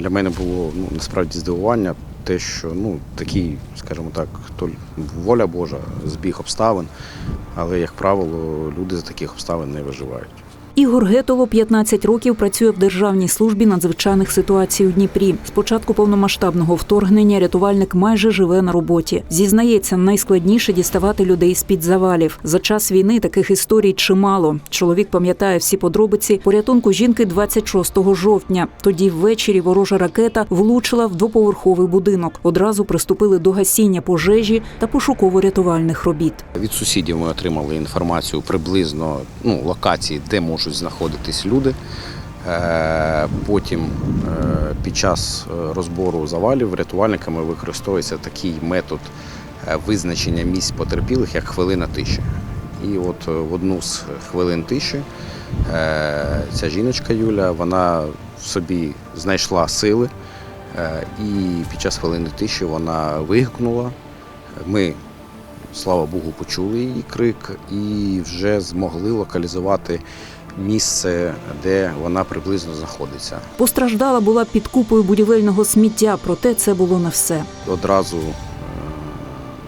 для мене було ну, насправді здивування, те, що ну, такий, скажімо так, то воля Божа, збіг обставин, але, як правило, люди за таких обставин не виживають. Ігор Гетоло 15 років працює в Державній службі надзвичайних ситуацій у Дніпрі. З початку повномасштабного вторгнення рятувальник майже живе на роботі. Зізнається, найскладніше діставати людей з під завалів. За час війни таких історій чимало. Чоловік пам'ятає всі подробиці порятунку жінки 26 жовтня. Тоді ввечері ворожа ракета влучила в двоповерховий будинок. Одразу приступили до гасіння пожежі та пошуково-рятувальних робіт. Від сусідів ми отримали інформацію приблизно ну, локації, де можуть знаходитись люди. Е, Потім е, під час е, розбору завалів рятувальниками використовується такий метод визначення місць потерпілих, як хвилина тиші. І от в одну з хвилин тиші ця жіночка Юля, вона собі знайшла сили, і під час хвилини тиші вона вигукнула. Ми слава Богу, почули її крик і вже змогли локалізувати місце, де вона приблизно знаходиться. Постраждала була під купою будівельного сміття, проте це було не все. Одразу е,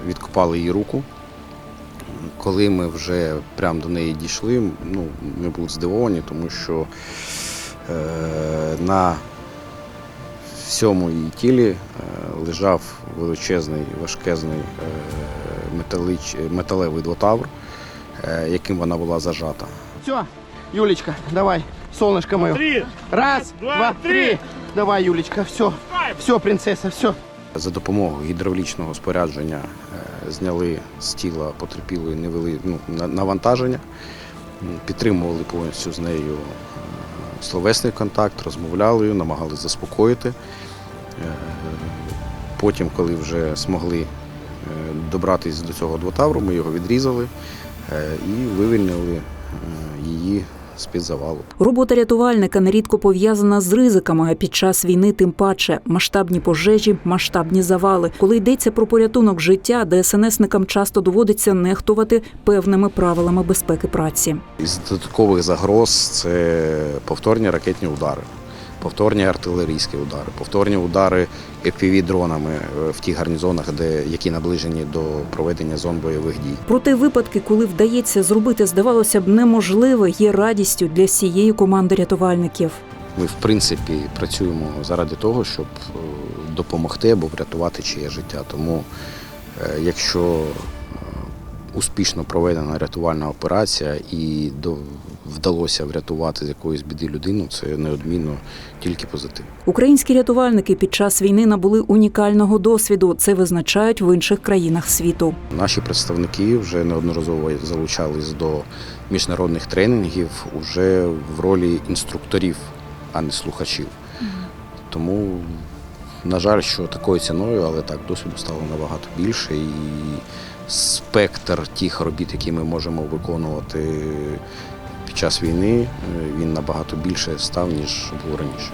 відкопали її руку. Коли ми вже прямо до неї дійшли, ну, ми були здивовані, тому що е, на всьому її тілі е, лежав величезний, важкезний е, металич, металевий двотавр, е, яким вона була зажата. Все, Юлечка, давай, солнышко мое. Три. Раз, Два, два, три. три. Давай, Юлечка, все. Все, принцесса, все. За допомогою гідравлічного спорядження е, зняли з тіла потерпілої невели ну, на- навантаження, підтримували повністю з нею е, словесний контакт, розмовляли, намагалися заспокоїти. Е, Потім, коли вже змогли добратися до цього двотавру, ми його відрізали і вивільнили е, її з-під завалу. Робота рятувальника нерідко пов'язана з ризиками, а під час війни тим паче масштабні пожежі, масштабні завали. Коли йдеться про порятунок життя, ДСНСникам часто доводиться нехтувати певними правилами безпеки праці. Із додаткових загроз це повторні ракетні удари, повторні артилерійські удари, повторні удари FPV-дронами е, в тих гарнізонах, де які наближені до проведення зон бойових дій. Проте випадки, коли вдається зробити, здавалося б, неможливе, є радістю для всієї команди рятувальників. Ми, в принципі, працюємо заради того, щоб е, допомогти або врятувати чиє життя. Тому, е, якщо успішно проведена рятувальна операція і до- вдалося врятувати з якоїсь біди людину, це неодмінно тільки позитив. Українські рятувальники під час війни набули унікального досвіду. Це визначають в інших країнах світу. Наші представники вже неодноразово залучались до міжнародних тренінгів уже в ролі інструкторів, а не слухачів. Тому, на жаль, що такою ціною, але так, досвіду стало набагато більше. І спектр тих робіт, які ми можемо виконувати під час війни, е, він набагато більше став, ніж було раніше.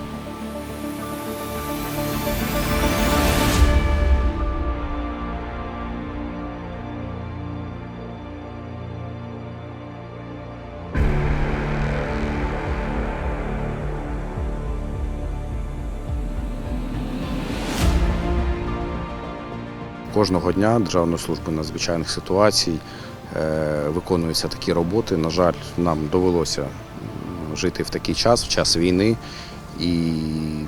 Кожного дня Державною службою надзвичайних ситуацій виконуються такі роботи. На жаль, нам довелося жити в такий час, в час війни, і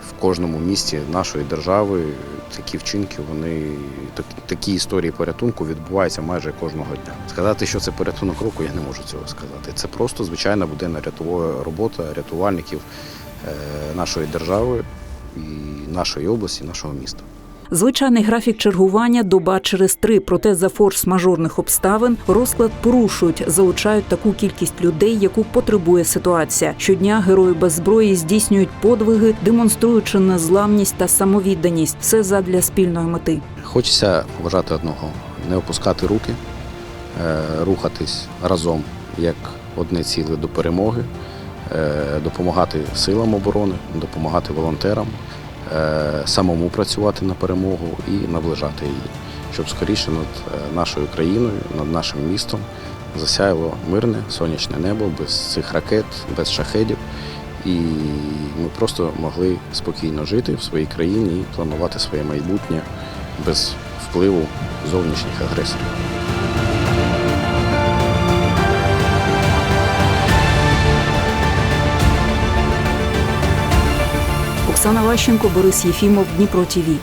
в кожному місті нашої держави такі вчинки, вони такі історії порятунку відбуваються майже кожного дня. Сказати, що це порятунок року, я не можу цього сказати. Це просто звичайна буденна рятова робота рятувальників е, нашої держави і нашої області, нашого міста. Звичайний графік чергування доба через три. Проте за форс-мажорних обставин розклад порушують, залучають таку кількість людей, яку потребує ситуація. Щодня герої без зброї здійснюють подвиги, демонструючи незламність та самовідданість. Все задля спільної мети. Хочеться вважати одного: не опускати руки, е, рухатись разом як одне ціле до перемоги, е, допомагати силам оборони, допомагати волонтерам, самому працювати на перемогу і наближати її, щоб скоріше над е, нашою країною, над нашим містом засяяло мирне сонячне небо без цих ракет, без шахедів. і ми просто могли спокійно жити в своїй країні і планувати своє майбутнє без впливу зовнішніх агресорів. Оксана Ващенко, Борис Єфімов, Дніпро ТІВІ.